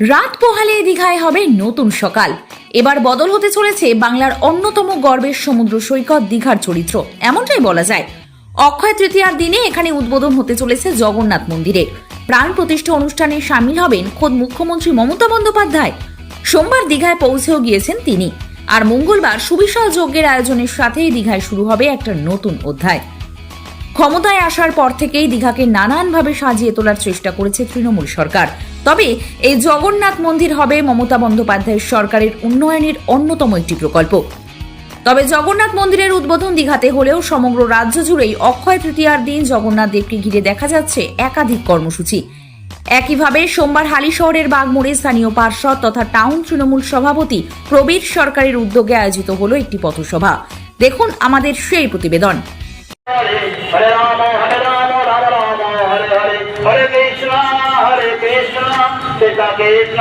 রাত পোহালে দীঘায় হবে নতুন সকাল। এবার বদল হতে চলেছে বাংলার অন্যতম গর্বের সমুদ্র সৈকত দীঘার চরিত্র। এমনটাই বলা যায়। অক্ষয় তৃতীয়ার দিনে এখানে উদ্বোধন হতে চলেছে জগন্নাথ মন্দিরের প্রাণ প্রতিষ্ঠা অনুষ্ঠানে সামিল হবেন খোদ মুখ্যমন্ত্রী মমতা বন্দ্যোপাধ্যায়। সোমবার দীঘায় পৌঁছেও গিয়েছেন তিনি। আর মঙ্গলবার সুবিশাল যজ্ঞের আয়োজনের সাথেই দীঘায় শুরু হবে একটা নতুন অধ্যায়। ক্ষমতায় আসার পর থেকেই দীঘাকে নানানভাবে সাজিয়ে তোলার চেষ্টা করেছে তৃণমূল সরকার। তবে এই জগন্নাথ মন্দির হবে মমতা বন্দ্যোপাধ্যায়ের সরকারের উন্নয়নের অন্যতম একটি প্রকল্প। তবে জগন্নাথ মন্দিরের উদ্বোধন দীঘাতে হলেও সমগ্র রাজ্য জুড়েই অক্ষয় তৃতীয়ার দিন জগন্নাথ দেবকে ঘিরে দেখা যাচ্ছে একাধিক কর্মসূচি। একইভাবে সোমবার হালিশহরের বাগমোড়ে স্থানীয় পার্ষদ তথা টাউন তৃণমূল সভাপতি প্রবীর সরকারের উদ্যোগে আয়োজিত হলো একটি পথসভা। দেখুন আমাদের সেই প্রতিবেদন। হরে রাম হরে রাম রাম রাম, হরে হরে। হরে কৃষ্ণ হরে কৃষ্ণ কৃষ্ণ কৃষ্ণ,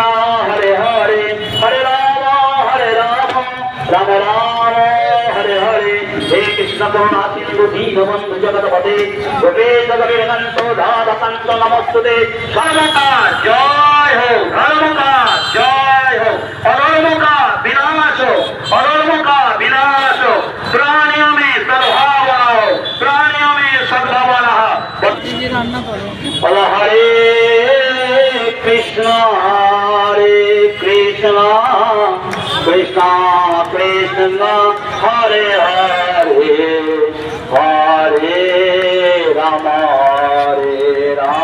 হরে হরে। হরে রাম হরে রাম রাম রাম, হরে হরে। হে কৃষ্ণ করুণা সিন্ধু দীনবন্ধু জগৎপতে গোপেশ জগবীরকান্ত ধাবকান্ত নমস্তুতে। সর্বকা জয় হো ধর্মকা জয় হো অনর্মকা বিনাশ বল হরে কৃষ্ণ হরে কৃষ্ণ কৃষ্ণ কৃষ্ণ হরে হরে হরে রাম হরে রাম।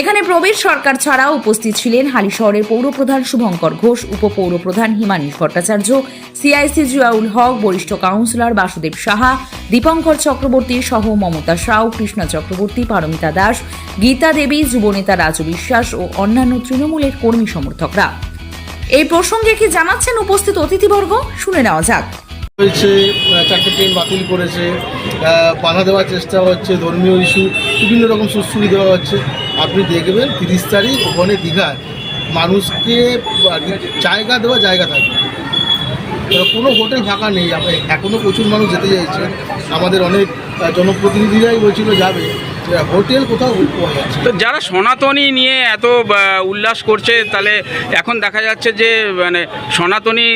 এখানে প্রবীর সরকার ছাড়াও উপস্থিত ছিলেন হালিশহরের পৌরপ্রধান শুভঙ্কর ঘোষ, উপপৌরপ্রধান হিমানীশ ভট্টাচার্য, সিআইসি জিয়াউল হক, বরিষ্ঠ কাউন্সিলর বাসুদেব সাহা, দীপঙ্কর চক্রবর্তী সহ মমতা সাউ, কৃষ্ণা চক্রবর্তী, পারমিতা দাস, গীতা দেবী, যুবনেতা রাজু বিশ্বাস ও অন্যান্য তৃণমূলের কর্মী সমর্থকরা। এই প্রসঙ্গে কি জানাচ্ছেন উপস্থিত অতিথিবর্গ? শুনে নেওয়া যাক। হয়েছে চারটে ট্রেন বাতিল করেছে বাধা দেওয়ার চেষ্টা হচ্ছে, ধর্মীয় ইস্যু, বিভিন্ন রকম সুশ্রুতি দেওয়া হচ্ছে। আপনি দেখবেন তিরিশ তারিখ ওখানে দীঘায়। মানুষকে জায়গা দেওয়া জায়গা থাকবে কোনো হোটেল ফাঁকা নেই। এখনও প্রচুর মানুষ যেতে চাইছে। আমাদের অনেক জনপ্রতিনিধিরাই বলছিল যাবে। হোটেল কোথাও তো যারা সনাতনী নিয়ে এত উল্লাস করছে তাহলে এখন দেখা যাচ্ছে যে মানে সনাতনী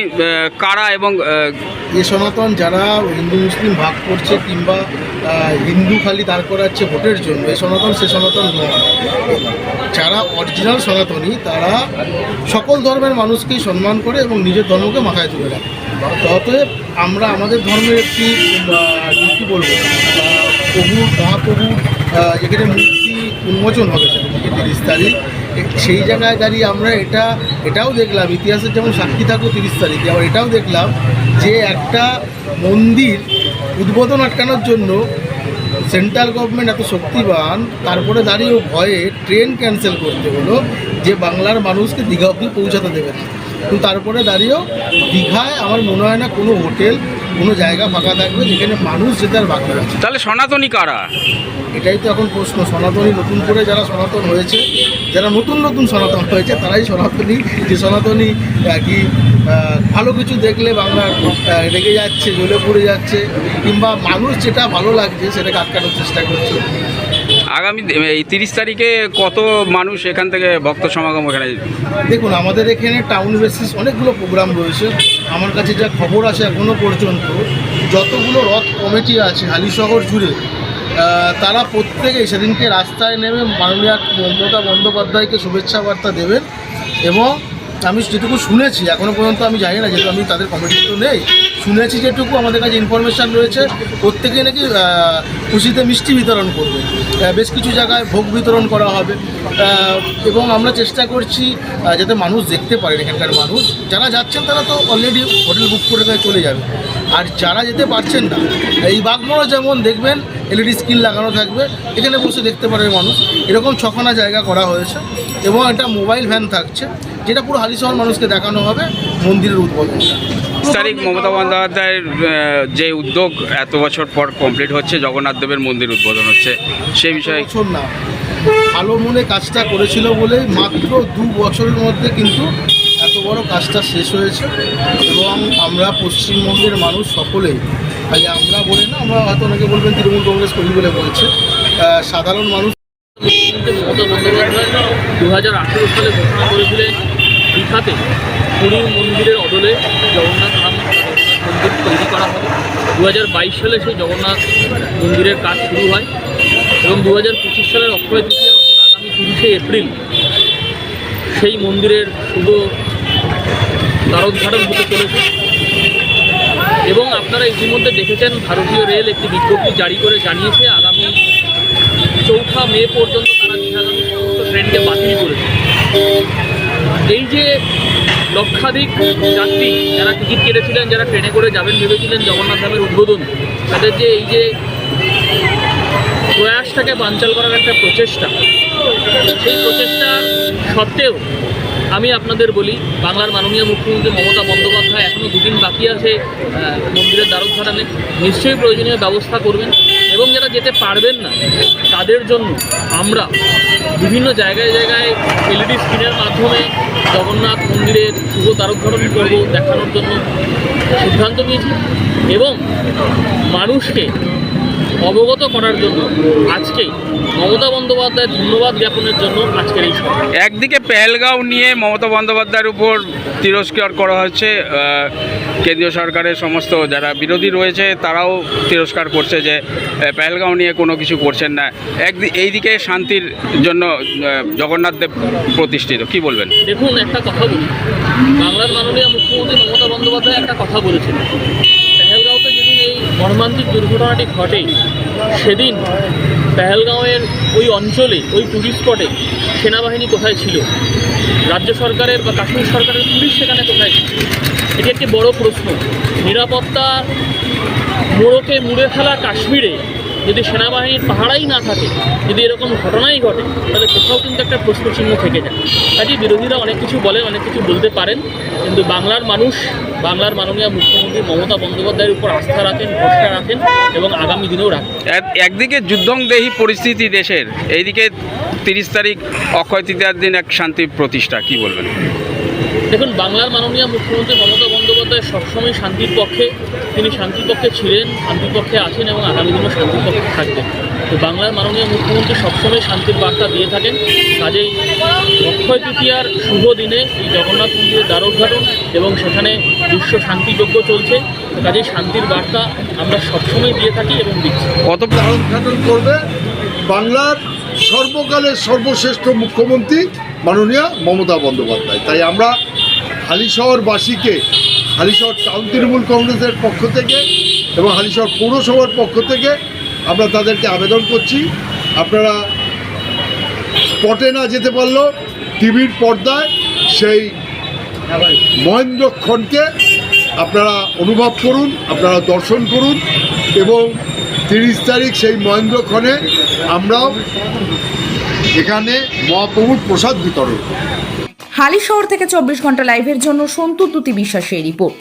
কারা এবং এ সনাতন যারা হিন্দু মুসলিম ভাগ করছে কিংবা হিন্দু খালি দাঁড় করাচ্ছে ভোটের জন্য এ সনাতন সে সনাতন নয়। যারা অরিজিনাল সনাতনী তারা সকল ধর্মের মানুষকেই সম্মান করে এবং নিজের ধর্মকে মাথায় তুলে রাখে। অতএব আমরা আমাদের ধর্মের একটি কি বলব প্রভুর মহাপ্রভুর আহ, যেখানে মূর্তি উন্মোচন হবে সেদিকে তিরিশ তারিখ। সেই জায়গায় দাঁড়িয়ে আমরা এটা এটাও দেখলাম ইতিহাসের যেমন সাক্ষী থাকব তিরিশ তারিখে আবার এটাও দেখলাম যে একটা মন্দির উদ্বোধন আটকানোর জন্য সেন্ট্রাল গভর্নমেন্ট এত শক্তিবান তারপরে দাঁড়িয়েও ভয়ে ট্রেন ক্যান্সেল করতে হলো যে বাংলার মানুষকে দীঘা অবধি পৌঁছাতে দেবে না। কিন্তু তারপরে দাঁড়িয়েও দীঘায় আমার মনে হয় না কোনো হোটেল কোনো জায়গা ফাঁকা থাকবে যেখানে মানুষ যেতে আর বাকি আছে। তাহলে সনাতনী কারা? এটাই তো এখন প্রশ্ন সনাতনী নতুন করে যারা সনাতন হয়েছে যারা নতুন নতুন সনাতন হয়েছে তারাই সনাতনী যে সনাতনী আর কি ভালো কিছু দেখলে বাংলার আহ, রেগে যাচ্ছে জ্বলে পড়ে যাচ্ছে কিংবা মানুষ যেটা ভালো লাগছে সেটাকে আটকানোর চেষ্টা করছে। আগামী এই তিরিশ তারিখে কত মানুষ এখান থেকে ভক্ত সমাগম এখানে দেখুন আমাদের এখানে টাউন বেসিস অনেকগুলো প্রোগ্রাম রয়েছে। আমার কাছে যা খবর আছে এখনও পর্যন্ত যতগুলো রথ কমিটি আছে হালিশহর জুড়ে তারা প্রত্যেকেই সেদিনকে রাস্তায় নেমে মাননীয় মমতা বন্দ্যোপাধ্যায়কে শুভেচ্ছা বার্তা দেবেন এবং আমি যেটুকু শুনেছি এখনও পর্যন্ত আমি জানি না, যেহেতু আমি তাদের কমিটি তো নেই, শুনেছি যেটুকু আমাদের কাছে ইনফরমেশান রয়েছে প্রত্যেকে নাকি খুশিতে মিষ্টি বিতরণ করবে। বেশ কিছু জায়গায় ভোগ বিতরণ করা হবে। এবং আমরা চেষ্টা করছি যাতে মানুষ দেখতে পারেন এখানকার মানুষ। যারা যাচ্ছেন তারা তো অলরেডি হোটেল বুক করে চলে যাবে। আর যারা যেতে পারছেন না, এই বাগমোড়া যেমন দেখবেন এলইডি স্ক্রিন লাগানো থাকবে, এখানে বসে দেখতে পারে মানুষ। এরকম ছখানা জায়গা করা হয়েছে এবং একটা মোবাইল ভ্যান থাকছে। যেটা পুরো হালিশহর মানুষকে দেখানো হবে মন্দিরের উদ্বোধনটা। তারিখ মমতা বন্দ্যোপাধ্যায়ের যে উদ্যোগ এত বছর পর কমপ্লিট হচ্ছে জগন্নাথ দেবের মন্দির উদ্বোধন হচ্ছে সেই বিষয়ে বছর না। ভালো মনে কাজটা করেছিল বলেই মাত্র দু বছরের মধ্যে কিন্তু এত বড় কাজটা শেষ হয়েছে এবং আমরা পশ্চিমবঙ্গের মানুষ সকলেই আগে আমরা বলি না আমরা হয়তো অনেকে বলবেন তৃণমূল কংগ্রেস করি বলে বলছে সাধারণ মানুষ মমতা বন্দ্যোপাধ্যায় দু হাজার আঠেরো সালে ঘোষণা করেছিলেন দীঘাতে পুরীর মন্দিরের অদলে জগন্নাথ ধাম মন্দির তৈরি করা হবে। দু বাইশ সালে সেই জগন্নাথ মন্দিরের কাজ শুরু হয় এবং দু হাজার পঁচিশ সালের অক্ষয় তৃতীয়া অর্থাৎ আগামী তিরিশে এপ্রিল সেই মন্দিরের শুভ দ্বারোদ্ঘাটন হতে চলেছে। এবং আপনারা ইতিমধ্যে দেখেছেন ভারতীয় রেল একটি বিজ্ঞপ্তি জারি করে জানিয়েছে, আগামী চৌঠা মে পর্যন্ত তারা দীঘাগামী সমস্ত ট্রেনকে বাতিল করেছে। এই যে লক্ষাধিক যাত্রী যারা টিকিট কেটেছিলেন, যারা ট্রেনে করে যাবেন ভেবেছিলেন জগন্নাথ ধামের উদ্বোধন, তাদের যে এই যে প্রয়াসটাকে বাঞ্চাল করার একটা প্রচেষ্টা, সেই প্রচেষ্টা সত্ত্বেও আমি আপনাদের বলি, বাংলার মাননীয় মুখ্যমন্ত্রী মমতা বন্দ্যোপাধ্যায় এখনও দুদিন বাকি আছে মন্দিরের দ্বারোদ্ঘাটনে নিশ্চয়ই প্রয়োজনীয় ব্যবস্থা করবেন এবং যারা যেতে পারবেন না, তাদের জন্য আমরা বিভিন্ন জায়গায় জায়গায় এলইডি স্ক্রিনের মাধ্যমে জগন্নাথ মন্দিরের শুভ দ্বারোদ্ঘাটন করব দেখানোর জন্য সিদ্ধান্ত নিয়েছি এবং মানুষকে অবগত করার জন্য আজকেই মমতা বন্দ্যোপাধ্যায়ের ধন্যবাদ জ্ঞাপনের জন্য আজকের এই একদিকে পেহেলগাঁও নিয়ে মমতা বন্দ্যোপাধ্যায়ের উপর তিরস্কার করা হচ্ছে কেন্দ্রীয় সরকারের সমস্ত যারা বিরোধী রয়েছে তারাও তিরস্কার করছে যে পেহেলগাঁও নিয়ে কোনো কিছু করছেন না। একদি এইদিকে শান্তির জন্য জগন্নাথ দেব প্রতিষ্ঠিত। কি বলবেন? দেখুন একটা কথা বলি। বাংলার মাননীয় মুখ্যমন্ত্রী মমতা বন্দ্যোপাধ্যায় একটা কথা বলেছেন। মর্মান্তিক দুর্ঘটনাটি ঘটে সেদিন পেহেলগাঁওয়ের ওই অঞ্চলে, ওই টুরিস্ট স্পটে সেনাবাহিনী কোথায় ছিল? রাজ্য সরকারের বা কাশ্মীর সরকারের পুলিশ সেখানে কোথায় ছিল? এটি একটি বড় প্রশ্ন। নিরাপত্তা মোড়কে মুড়ে ফেলা কাশ্মীরে যদি সেনাবাহিনীর পাহারাই না থাকে, যদি এরকম ঘটনাই ঘটে, তাহলে কোথাও কিন্তু একটা প্রশ্ন চিহ্ন থেকে যায়। কাজে বিরোধীরা অনেক কিছু বলেন অনেক কিছু বলতে পারেন কিন্তু বাংলার মানুষ বাংলার মাননীয় মুখ্যমন্ত্রী মমতা বন্দ্যোপাধ্যায়ের উপর আস্থা রাখেন ভরসা রাখেন এবং আগামী দিনেও রাখেন। এক- একদিকে যুদ্ধংদেহী পরিস্থিতি দেশের এইদিকে তিরিশ তারিখ অক্ষয় তৃতীয়ার দিন এক শান্তি প্রতিষ্ঠা কি বলবেন? দেখুন বাংলার মাননীয় মুখ্যমন্ত্রী মমতা বন্দ্যোপাধ্যায় সবসময় শান্তির পক্ষে তিনি শান্তির পক্ষে ছিলেন শান্তির পক্ষে আছেন এবং আগামী দিনও শান্তির পক্ষে থাকবেন। তো বাংলার মাননীয় মুখ্যমন্ত্রী সবসময় শান্তির বার্তা দিয়ে থাকেন। কাজেই অক্ষয় তৃতীয়ার শুভ দিনে এই জগন্নাথ মন্দিরের দ্বারোদ্ঘাটন এবং সেখানে বিশ্ব শান্তিযজ্ঞ চলছে। কাজেই শান্তির বার্তা আমরা সবসময় দিয়ে থাকি এবং দিচ্ছি। কত উদ্ঘাটন করবে বাংলার সর্বকালের সর্বশ্রেষ্ঠ মুখ্যমন্ত্রী মাননীয় মমতা বন্দ্যোপাধ্যায়। তাই আমরা হালিশহরবাসীকে, হালিশহর টাউন তৃণমূল কংগ্রেসের পক্ষ থেকে এবং হালিশহর পৌরসভার পক্ষ থেকে আমরা তাদেরকে আবেদন করছি আপনারা স্পটে না যেতে পারলেও টিভির পর্দায় সেই মহেন্দ্রক্ষণকে আপনারা অনুভব করুন, আপনারা দর্শন করুন এবং তিরিশ তারিখ সেই মহেন্দ্রক্ষণে আমরাও এখানে মহাপ্রভুর প্রসাদ বিতরণ। হালি শহর থেকে চব্বিশ ঘণ্টা লাইভের জন্য সন্তু তুতি বিশ্বাসের রিপোর্ট